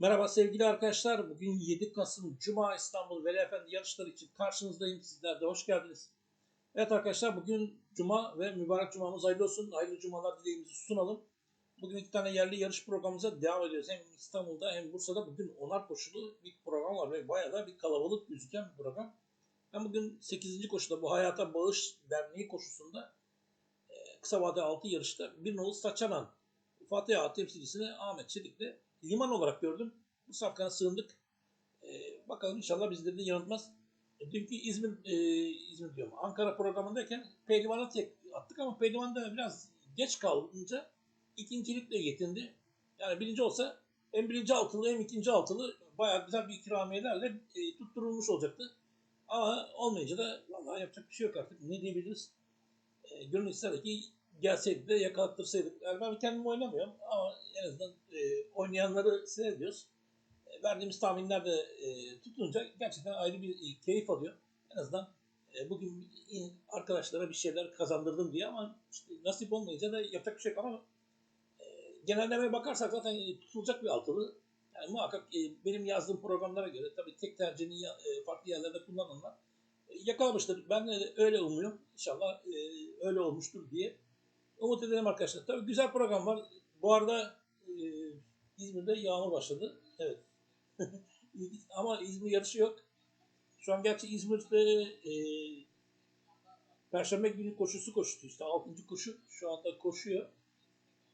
Merhaba sevgili arkadaşlar. Bugün 7 Kasım Cuma İstanbul Veli Efendi yarışları için karşınızdayım. Sizler de hoş geldiniz. Evet arkadaşlar bugün Cuma ve mübarek Cuma'mız hayırlı olsun. Hayırlı Cumalar dileğimizi sunalım. Bugün iki tane yerli yarış programımıza devam ediyoruz. Hem İstanbul'da hem Bursa'da bugün onar koşulu bir program var ve bayağı da bir kalabalık gözüken bir program. Ben bugün 8. koşuda bu Hayata Bağış Derneği koşusunda e, kısa vade 6 yarışta bir nolu Saçanan Fatih Ağa temsilcisini Ahmet Çelik'le liman olarak gördüm. Bu safkana sığındık. Ee, bakalım inşallah bizleri de yanıltmaz. E, dünkü İzmir, e, İzmir diyorum, Ankara programındayken Pehlivan'a tek attık ama Pehlivan da biraz geç kalınca ikincilikle yetindi. Yani birinci olsa hem birinci altılı hem ikinci altılı bayağı güzel bir ikramiyelerle e, tutturulmuş olacaktı. Ama olmayınca da vallahi yapacak bir şey yok artık. Ne diyebiliriz? E, gönül isterdi ki gelseydi de yakalattırsaydık. Yani ben kendim oynamıyorum ama en azından e, oynayanları seyrediyoruz. E, verdiğimiz tahminler de e, tutunca gerçekten ayrı bir e, keyif alıyor. En azından e, bugün arkadaşlara bir şeyler kazandırdım diye ama işte nasip olmayınca da yapacak bir şey yok ama e, genellemeye bakarsak zaten e, tutulacak bir altılı. Yani muhakkak e, benim yazdığım programlara göre tabii tek tercihini e, farklı yerlerde kullananlar e, yakalamıştır. Ben de öyle umuyorum. İnşallah e, öyle olmuştur diye umut edelim arkadaşlar. Tabii güzel program var. Bu arada e, İzmir'de yağmur başladı. Evet. Ama İzmir yarışı yok. Şu an gerçi İzmir'de e, Perşembe günü koşusu koştu. İşte 6. koşu şu anda koşuyor.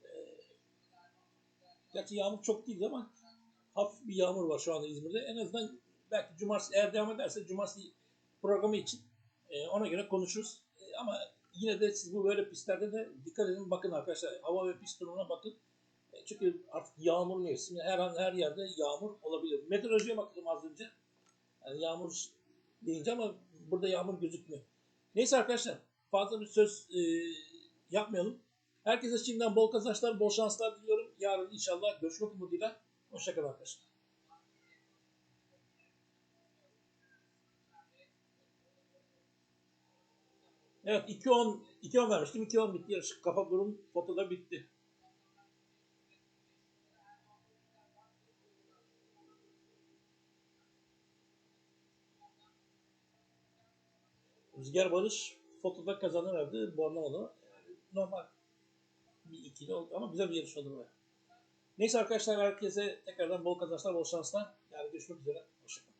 E, gerçi yağmur çok değil ama hafif bir yağmur var şu anda İzmir'de. En azından belki cumartesi eğer devam ederse cumartesi programı için e, ona göre konuşuruz. E, ama yine de siz bu böyle pistlerde de dikkat edin bakın arkadaşlar. Hava ve pist durumuna bakın. E, çünkü artık yağmur mevsimi. Her an her yerde yağmur olabilir. Meteorolojiye baktım az önce. Yani yağmur deyince ama burada yağmur gözükmüyor. Neyse arkadaşlar fazla bir söz e, yapmayalım. Herkese şimdiden bol kazançlar, bol şanslar diliyorum. Yarın inşallah görüşmek umuduyla. Hoşçakalın arkadaşlar. Evet 2-10 2-10 vermiştim. 2-10 bitti yarış. Kafa burun fotoda bitti. Rüzgar Barış fotoda kazanıverdi. Bornovo'da. Normal bir ikili oldu ama güzel bir yarış oldu bu. Neyse arkadaşlar herkese tekrardan bol kazançlar, bol şanslar. Yani görüşmek üzere. Hoşçakalın.